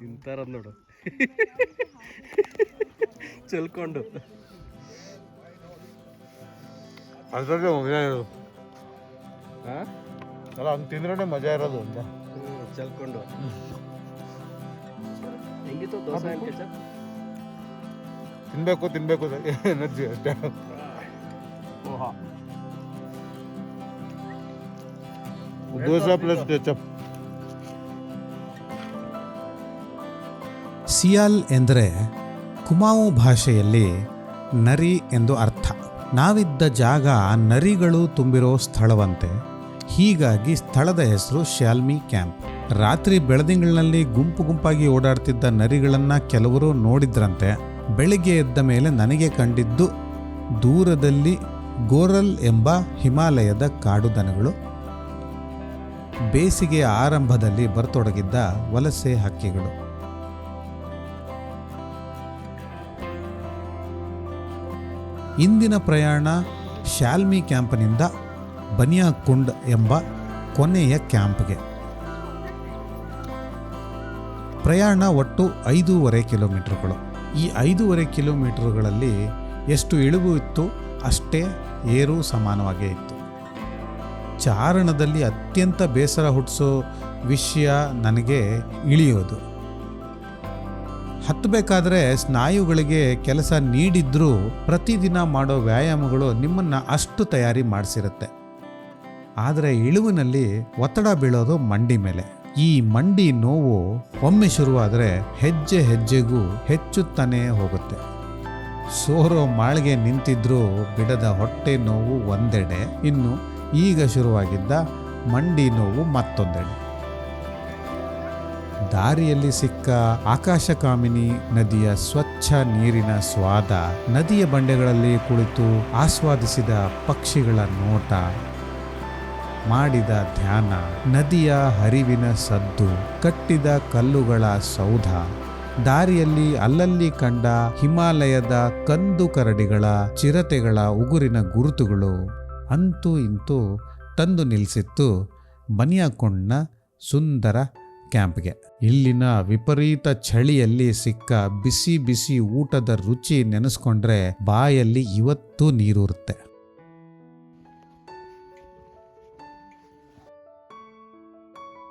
ತಿಂತಾರದ್ ನೋಡು. ಚೆಲ್ಕೊಂಡು. ಅದ್ರಲ್ಲೇ ಮಜಾ ಇರೋದು. ಹಾ ಅಲ್ಲ ಹಂಗೆ ತಿಂದ್ರೆ ಮಜಾ ಇರೋದು ಅಂತ. ಚೆಲ್ಕೊಂಡು. ಹೆಂಗಿತ್ತು ದೋಸೆ ಅಂತ? ತಿನ್ಬೇಕು ತಿನ್ಬೇಕು ಎನರ್ಜಿ ಅಷ್ಟೇ. ದೋಸೆ ಪ್ಲಸ್ ಕೆಚಪ್ ಸಿಯಾಲ್ ಎಂದರೆ ಕುಮಾವು ಭಾಷೆಯಲ್ಲಿ ನರಿ ಎಂದು ಅರ್ಥ. ನಾವಿದ್ದ ಜಾಗ ನರಿಗಳು ತುಂಬಿರೋ ಸ್ಥಳವಂತೆ. ಹೀಗಾಗಿ ಸ್ಥಳದ ಹೆಸರು ಶ್ಯಾಲ್ಮಿ ಕ್ಯಾಂಪ್. ರಾತ್ರಿ ಬೆಳದಿಂಗಳಲ್ಲಿ ಗುಂಪು ಗುಂಪಾಗಿ ಓಡಾಡ್ತಿದ್ದ ನರಿಗಳನ್ನು ಕೆಲವರು ನೋಡಿದ್ರಂತೆ. ಬೆಳಿಗ್ಗೆ ಎದ್ದ ಮೇಲೆ ನನಗೆ ಕಂಡಿದ್ದು ದೂರದಲ್ಲಿ ಗೋರಲ್ ಎಂಬ ಹಿಮಾಲಯದ ಕಾಡು ದನಗಳು ಬೇಸಿಗೆಯ ಆರಂಭದಲ್ಲಿ ಬರತೊಡಗಿದ್ದ ವಲಸೆ ಹಕ್ಕಿಗಳು. ಇಂದಿನ ಪ್ರಯಾಣ ಶಾಲ್ಮಿ ಕ್ಯಾಂಪ್ನಿಂದ ಬನಿಯಾಕುಂಡ್ ಎಂಬ ಕೊನೆಯ ಕ್ಯಾಂಪ್ಗೆ. ಪ್ರಯಾಣ ಒಟ್ಟು ಐದೂವರೆ ಕಿಲೋಮೀಟರ್ಗಳು. ಈ ಐದೂವರೆ ಕಿಲೋಮೀಟರ್ಗಳಲ್ಲಿ ಎಷ್ಟು ಇಳಿವು ಇತ್ತು ಅಷ್ಟೇ ಏರು ಸಮಾನವಾಗೇ ಇತ್ತು. ಚಾರಣದಲ್ಲಿ ಅತ್ಯಂತ ಬೇಸರ ಹುಟ್ಟಿಸೋ ವಿಷಯ ನನಗೆ ಇಳಿಯೋದು. ಹತ್ತಬೇಕಾದ್ರೆ ಸ್ನಾಯುಗಳಿಗೆ ಕೆಲಸ ನೀಡಿದ್ರೂ ಪ್ರತಿದಿನ ಮಾಡೋ ವ್ಯಾಯಾಮಗಳು ನಿಮ್ಮನ್ನ ಅಷ್ಟು ತಯಾರಿ ಮಾಡಿಸಿರುತ್ತೆ. ಆದರೆ ಇಳುವಿನಲ್ಲಿ ಒತ್ತಡ ಬೀಳೋದು ಮಂಡಿ ಮೇಲೆ. ಈ ಮಂಡಿ ನೋವು ಒಮ್ಮೆ ಶುರುವಾದರೆ ಹೆಜ್ಜೆ ಹೆಜ್ಜೆಗೂ ಹೆಚ್ಚುತ್ತಾನೇ ಹೋಗುತ್ತೆ. ಸೋರೋ ಮಾಳಿಗೆ ನಿಂತಿದ್ರೂ ಬಿಡದ ಹೊಟ್ಟೆ ನೋವು ಒಂದೆಡೆ. ಇನ್ನು ಈಗ ಶುರುವಾಗಿದ್ದ ಮಂಡಿ ನೋವು ಮತ್ತೊಂದೆಡೆ. ದಾರಿಯಲ್ಲಿ ಸಿಕ್ಕ ಆಕಾಶಕಾಮಿನಿ ನದಿಯ ಸ್ವಚ್ಛ ನೀರಿನ ಸ್ವಾದ ನದಿಯ ಬಂಡೆಗಳಲ್ಲಿ ಕುಳಿತು ಆಸ್ವಾದಿಸಿದ ಪಕ್ಷಿಗಳ ನೋಟ. ಮಾಡಿದ ಧ್ಯಾನ, ನದಿಯ ಹರಿವಿನ ಸದ್ದು, ಕಟ್ಟಿದ ಕಲ್ಲುಗಳ ಸೌಧ, ದಾರಿಯಲ್ಲಿ ಅಲ್ಲಲ್ಲಿ ಕಂಡ ಹಿಮಾಲಯದ ಕಂದು ಕರಡಿಗಳ ಚಿರತೆಗಳ ಉಗುರಿನ ಗುರುತುಗಳು. ಅಂತೂ ಇಂತೂ ತಂದು ನಿಲ್ಲಿಸಿತ್ತು ಬನಿಯಾಕೊಂಡ್ನ ಸುಂದರ ಕ್ಯಾಂಪ್ಗೆ. ಇಲ್ಲಿನ ವಿಪರೀತ ಚಳಿಯಲ್ಲಿ ಸಿಕ್ಕ ಬಿಸಿ ಬಿಸಿ ಊಟದ ರುಚಿ ನೆನೆಸ್ಕೊಂಡ್ರೆ ಬಾಯಲ್ಲಿ ಇವತ್ತೂ ನೀರೂರುತ್ತೆ.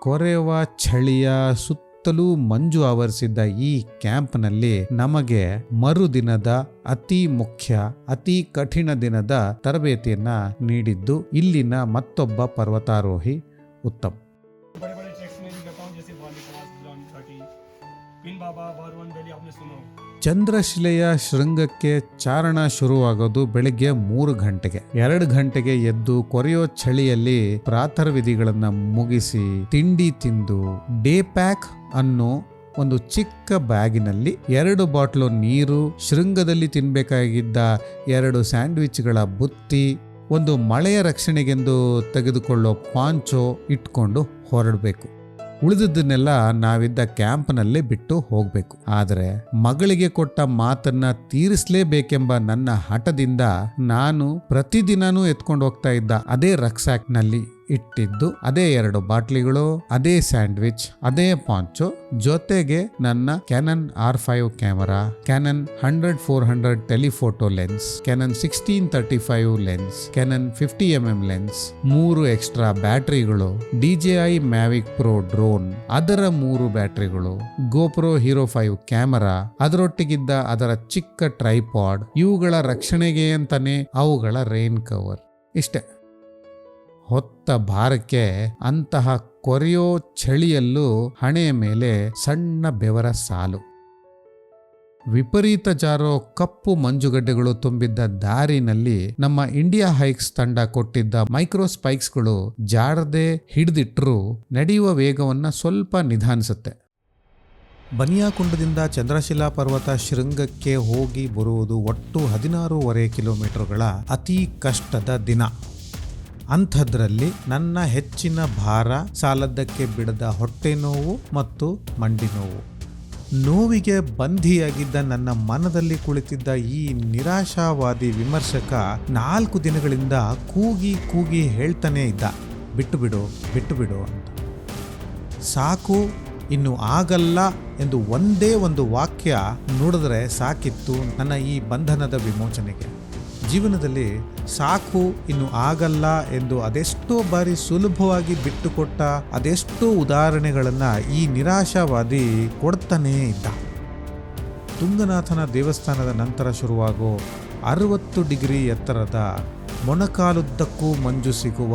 ಕೊರೆವ ಚಳಿಯ ಸುತ್ತಲೂ ಮಂಜು ಆವರಿಸಿದ್ದ ಈ ಕ್ಯಾಂಪ್ನಲ್ಲಿ ನಮಗೆ ಮರುದಿನದ ಅತಿ ಮುಖ್ಯ, ಅತಿ ಕಠಿಣ ದಿನದ ತರಬೇತಿಯನ್ನ ನೀಡಿದ್ದು ಇಲ್ಲಿನ ಮತ್ತೊಬ್ಬ ಪರ್ವತಾರೋಹಿ ಉತ್ತಮ್. ಪಿನ್ ಬಾಬಾ ಅಪ್ನೆ ಸುನೋ ಚಂದ್ರಶಿಲೆಯ ಶೃಂಗಕ್ಕೆ ಚಾರಣ ಶುರುವಾಗೋದು ಬೆಳಿಗ್ಗೆ ಮೂರು ಗಂಟೆಗೆ. ಎರಡು ಗಂಟೆಗೆ ಎದ್ದು ಕೊರೆಯೋ ಚಳಿಯಲ್ಲಿ ಪ್ರಾತರ್ವಿಧಿಗಳನ್ನು ಮುಗಿಸಿ ತಿಂಡಿ ತಿಂದು ಡೇ ಪ್ಯಾಕ್ ಅನ್ನು ಒಂದು ಚಿಕ್ಕ ಬ್ಯಾಗಿನಲ್ಲಿ ಎರಡು ಬಾಟ್ಲು ನೀರು, ಶೃಂಗದಲ್ಲಿ ತಿನ್ನಬೇಕಾಗಿದ್ದ ಎರಡು ಸ್ಯಾಂಡ್ವಿಚ್ಗಳ ಬುತ್ತಿ, ಒಂದು ಮಳೆಯ ರಕ್ಷಣೆಗೆಂದು ತೆಗೆದುಕೊಳ್ಳೋ ಪಾಂಚೋ ಇಟ್ಕೊಂಡು ಹೊರಡಬೇಕು. ಉಳಿದದ್ದನ್ನೆಲ್ಲ ನಾವಿದ್ದ ಕ್ಯಾಂಪ್ನಲ್ಲೇ ಬಿಟ್ಟು ಹೋಗ್ಬೇಕು. ಆದರೆ ಮಗಳಿಗೆ ಕೊಟ್ಟ ಮಾತನ್ನ ತೀರಿಸಲೇಬೇಕೆಂಬ ನನ್ನ ಹಠದಿಂದ ನಾನು ಪ್ರತಿದಿನನೂ ಎತ್ಕೊಂಡು ಹೋಗ್ತಾ ಇದ್ದ ಅದೇ ರಕ್ಸಾಕ್ನಲ್ಲಿ. ಇಟ್ಟಿದ್ದು. ಅದೇ ಎರಡು ಬಾಟ್ಲಿಗಳು, ಅದೇ ಸ್ಯಾಂಡ್ವಿಚ್, ಅದೇ ಪಾಂಚೋ. ಜೊತೆಗೆ ನನ್ನ Canon R five camera Canon hundred four hundred telephoto lens Canon sixteen thirty five lens Canon fifty M M lens ಮೂರು ಎಕ್ಸ್ಟ್ರಾ ಬ್ಯಾಟರಿಗಳು ಡಿಜೆಐ ಮ್ಯಾವಿಕ್ ಪ್ರೋ ಡ್ರೋನ್ ಅದರ ಮೂರು ಬ್ಯಾಟರಿಗಳು ಗೋಪ್ರೋ ಹೀರೋ ಫೈವ್ ಕ್ಯಾಮರಾ, ಅದರೊಟ್ಟಿಗಿದ್ದ ಅದರ ಚಿಕ್ಕ ಟ್ರೈಪಾಡ್ ಇವುಗಳ ರಕ್ಷಣೆಗೆ ಅಂತಾನೆ ಅವುಗಳ ರೈನ್ ಕವರ್ ಇಷ್ಟೇ. ಹೊತ್ತ ಭಾರಕ್ಕೆ ಅಂತಹ ಕೊರೆಯೋ ಚಳಿಯಲ್ಲೂ ಹಣೆಯ ಮೇಲೆ ಸಣ್ಣ ಬೆವರ ಸಾಲು. ವಿಪರೀತ ಜಾರೋ ಕಪ್ಪು ಮಂಜುಗಡ್ಡೆಗಳು ತುಂಬಿದ್ದ ದಾರಿನಲ್ಲಿ ನಮ್ಮ ಇಂಡಿಯಾ ಹೈಕ್ಸ್ ತಂಡ ಕೊಟ್ಟಿದ್ದ ಮೈಕ್ರೋ ಸ್ಪೈಕ್ಸ್ಗಳು ಜಾರದೆ ಹಿಡಿದಿಟ್ಟರೂ ನಡೆಯುವ ವೇಗವನ್ನು ಸ್ವಲ್ಪ ನಿಧಾನಿಸುತ್ತೆ. ಬನಿಯಾಕುಂಡದಿಂದ ಚಂದ್ರಶಿಲಾ ಪರ್ವತ ಶೃಂಗಕ್ಕೆ ಹೋಗಿ ಬರುವುದು ಒಟ್ಟು ಹದಿನಾರೂವರೆ ಕಿಲೋಮೀಟರ್ಗಳ ಅತಿ ಕಷ್ಟದ ದಿನ. ಅಂಥದ್ರಲ್ಲಿ ನನ್ನ ಹೆಚ್ಚಿನ ಭಾರ ಸಾಲದ್ದಕ್ಕೆ ಬಿಡದ ಹೊಟ್ಟೆ ನೋವು ಮತ್ತು ಮಂಡಿ ನೋವು. ನೋವಿಗೆ ಬಂಧಿಯಾಗಿದ್ದ ನನ್ನ ಮನದಲ್ಲಿ ಕುಳಿತಿದ್ದ ಈ ನಿರಾಶಾವಾದಿ ವಿಮರ್ಶಕ ನಾಲ್ಕು ದಿನಗಳಿಂದ ಕೂಗಿ ಕೂಗಿ ಹೇಳ್ತಾನೇ ಇದ್ದ, ಬಿಟ್ಟು ಬಿಡು ಬಿಟ್ಟು ಬಿಡು ಅಂತ. ಸಾಕು, ಇನ್ನು ಆಗಲ್ಲ ಎಂದು ಒಂದೇ ಒಂದು ವಾಕ್ಯ ನುಡಿದ್ರೆ ಸಾಕಿತ್ತು ನನ್ನ ಈ ಬಂಧನದ ವಿಮೋಚನೆಗೆ. ಜೀವನದಲ್ಲಿ ಸಾಕು ಇನ್ನು ಆಗಲ್ಲ ಎಂದು ಅದೆಷ್ಟೋ ಬಾರಿ ಸುಲಭವಾಗಿ ಬಿಟ್ಟುಕೊಟ್ಟ, ಅದೆಷ್ಟೋ ಉದಾಹರಣೆಗಳನ್ನು ಈ ನಿರಾಶಾವಾದಿ ಕೊಡ್ತಾನೇ ಇದ್ದ. ತುಂಗನಾಥನ ದೇವಸ್ಥಾನದ ನಂತರ ಶುರುವಾಗೋ ಅರವತ್ತು ಡಿಗ್ರಿ ಎತ್ತರದ ಮೊಣಕಾಲುದ್ದಕ್ಕೂ ಮಂಜು ಸಿಗುವ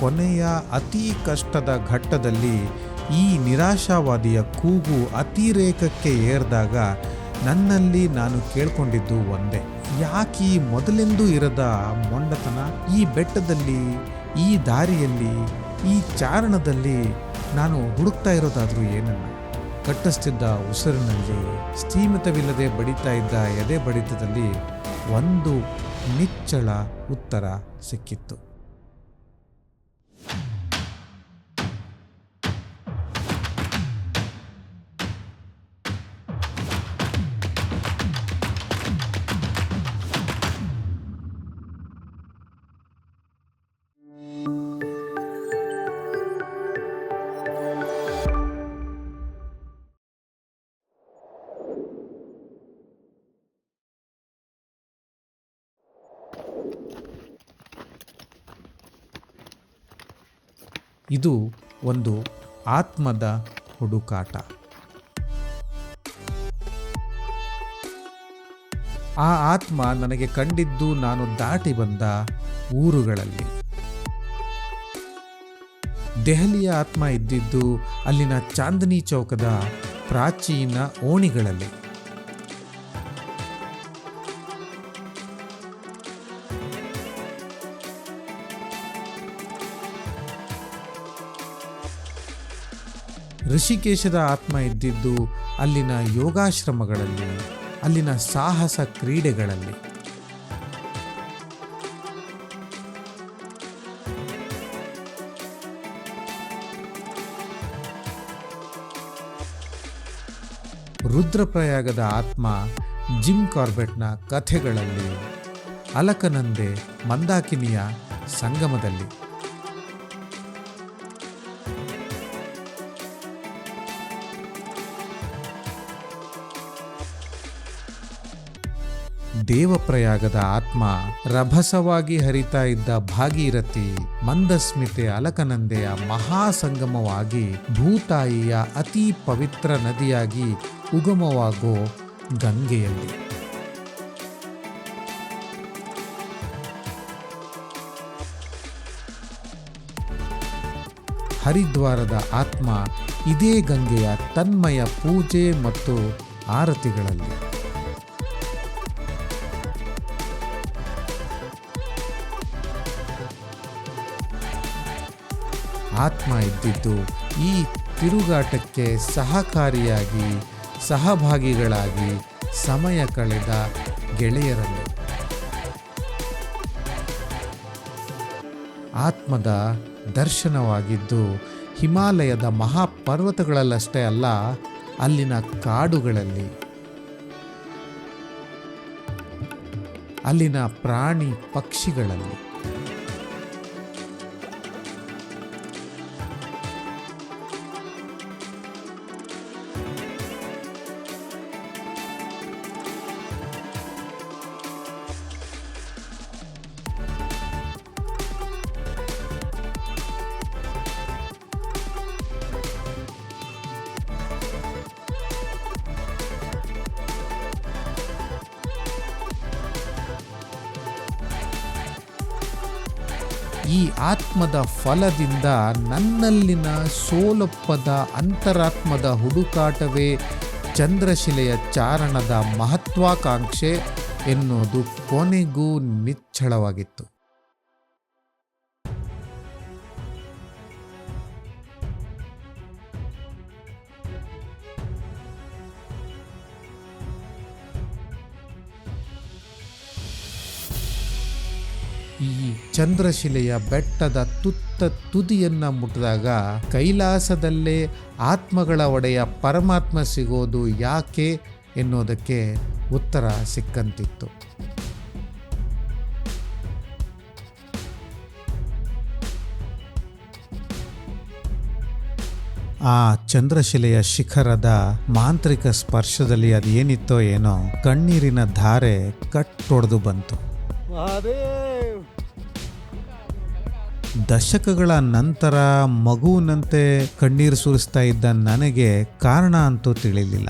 ಕೊನೆಯ ಅತಿ ಕಷ್ಟದ ಘಟ್ಟದಲ್ಲಿ ಈ ನಿರಾಶಾವಾದಿಯ ಕೂಗು ಅತಿರೇಕಕ್ಕೆ ಏರಿದಾಗ ನನ್ನಲ್ಲಿ ನಾನು ಕೇಳ್ಕೊಂಡಿದ್ದು ಒಂದೇ. ಯಾಕೆ ಈ ಮೊದಲೆಂದೂ ಇರದ ಮೊಂಡತನ ಈ ಬೆಟ್ಟದಲ್ಲಿ, ಈ ದಾರಿಯಲ್ಲಿ, ಈ ಚಾರಣದಲ್ಲಿ ನಾನು ಹುಡುಕ್ತಾ ಇರೋದಾದರೂ ಏನನ್ನ? ಕಟ್ಟಿಸ್ತಿದ್ದ ಉಸಿರಿನಲ್ಲಿ ಸ್ಥೀಮಿತವಿಲ್ಲದೆ ಬಡಿತಾ ಇದ್ದ ಎದೆ ಬಡಿತದಲ್ಲಿ ಒಂದು ನಿಚ್ಚಳ ಉತ್ತರ ಸಿಕ್ಕಿತ್ತು. ಇದು ಒಂದು ಆತ್ಮದ ಹುಡುಕಾಟ. ಆ ಆತ್ಮ ನನಗೆ ಕಂಡಿದ್ದು ನಾನು ದಾಟಿ ಬಂದ ಊರುಗಳಲ್ಲಿ. ದೆಹಲಿಯ ಆತ್ಮ ಇದ್ದಿದ್ದು ಅಲ್ಲಿನ ಚಾಂದನಿ ಚೌಕದ ಪ್ರಾಚೀನ ಓಣಿಗಳಲ್ಲಿ. ಋಷಿಕೇಶದ ಆತ್ಮ ಇದ್ದಿದ್ದು ಅಲ್ಲಿನ ಯೋಗಾಶ್ರಮಗಳಲ್ಲಿ, ಅಲ್ಲಿನ ಸಾಹಸ ಕ್ರೀಡೆಗಳಲ್ಲಿ. ರುದ್ರಪ್ರಯಾಗದ ಆತ್ಮ ಜಿಮ್ ಕಾರ್ಬೆಟ್ನ ಕಥೆಗಳಲ್ಲಿ, ಅಲಕನಂದೆ ಮಂದಾಕಿನಿಯ ಸಂಗಮದಲ್ಲಿ. ದೇವಪ್ರಯಾಗದ ಆತ್ಮ ರಭಸವಾಗಿ ಹರಿತಾ ಇದ್ದ ಭಾಗೀರಥಿ ಮಂದಸ್ಮಿತೆ ಅಲಕನಂದೆಯ ಮಹಾಸಂಗಮವಾಗಿ ಭೂತಾಯಿಯ ಅತಿ ಪವಿತ್ರ ನದಿಯಾಗಿ ಉಗಮವಾಗೋ ಗಂಗೆಯಲ್ಲಿ. ಹರಿದ್ವಾರದ ಆತ್ಮ ಇದೇ ಗಂಗೆಯ ತನ್ಮಯ ಪೂಜೆ ಮತ್ತು ಆರತಿಗಳಲ್ಲಿ. ಆತ್ಮ ಇದ್ದಿದ್ದು ಈ ತಿರುಗಾಟಕ್ಕೆ ಸಹಕಾರಿಯಾಗಿ, ಸಹಭಾಗಿಗಳಾಗಿ ಸಮಯ ಕಳೆದ ಗೆಳೆಯರನ್ನು. ಆತ್ಮದ ದರ್ಶನವಾಗಿದ್ದು ಹಿಮಾಲಯದ ಮಹಾಪರ್ವತಗಳಲ್ಲಷ್ಟೇ ಅಲ್ಲ, ಅಲ್ಲಿನ ಕಾಡುಗಳಲ್ಲಿ. ಅಲ್ಲಿನ ಪ್ರಾಣಿ ಪಕ್ಷಿಗಳಲ್ಲಿ. ಈ ಆತ್ಮದ ಫಲದಿಂದ ನನ್ನಲ್ಲಿನ ಸೋಲೊಪ್ಪದ ಅಂತರಾತ್ಮದ ಹುಡುಕಾಟವೇ ಚಂದ್ರಶಿಲೆಯ ಚಾರಣದ ಮಹತ್ವಾಕಾಂಕ್ಷೆ ಎನ್ನುವುದು ಕೊನೆಗೂ ನಿಚ್ಚಳವಾಗಿತ್ತು. ಚಂದ್ರಶಿಲೆಯ ಬೆಟ್ಟದ ತುತ್ತ ತುದಿಯನ್ನ ಮುಟ್ಟಿದಾಗ ಕೈಲಾಸದಲ್ಲೇ ಆತ್ಮಗಳ ಒಡೆಯ ಪರಮಾತ್ಮ ಸಿಗೋದು ಯಾಕೆ ಎನ್ನುವುದಕ್ಕೆ ಉತ್ತರ ಸಿಕ್ಕಂತಿತ್ತು. ಆ ಚಂದ್ರಶಿಲೆಯ ಶಿಖರದ ಮಾಂತ್ರಿಕ ಸ್ಪರ್ಶದಲ್ಲಿ ಅದೇನಿತ್ತೋ ಏನೋ ಕಣ್ಣೀರಿನ ಧಾರೆ ಕಟ್ಟೊಡೆದು ಬಂತು. ದಶಕಗಳ ನಂತರ ಮಗುವಿನಂತೆ ಕಣ್ಣೀರು ಸುರಿಸ್ತಾ ಇದ್ದ ನನಗೆ ಕಾರಣ ಅಂತೂ ತಿಳಿಲಿಲ್ಲ.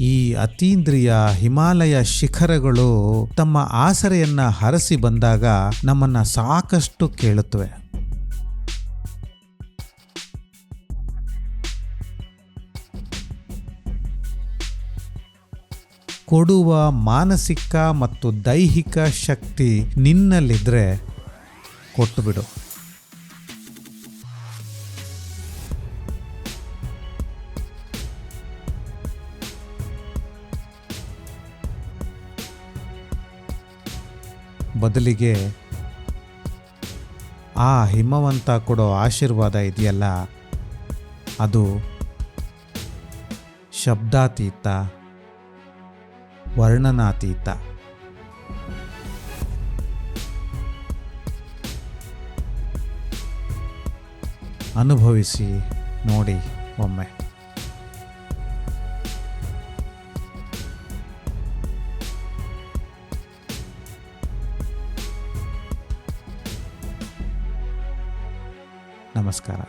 ಈ ಅತೀಂದ್ರಿಯ ಹಿಮಾಲಯ ಶಿಖರಗಳು ತಮ್ಮ ಆಸರೆಯನ್ನ ಹರಸಿ ಬಂದಾಗ ನಮ್ಮನ್ನ ಸಾಕಷ್ಟು ಕೇಳುತ್ತವೆ. ಕೊಡುವ ಮಾನಸಿಕ ಮತ್ತು ದೈಹಿಕ ಶಕ್ತಿ ನಿನ್ನಲ್ಲಿದ್ರೆ ಕೊಟ್ಟು ಬಿಡು ಬದಲಿಗೆ ಆ ಹಿಮವಂತ ಕೊಡೋ ಆಶೀರ್ವಾದ ಇದೆಯಲ್ಲ ಅದು ಶಬ್ದಾತೀತ ವರ್ಣನಾತೀತ. ಅನುಭವಿಸಿ ನೋಡಿ ಒಮ್ಮೆ. ನಮಸ್ಕಾರ.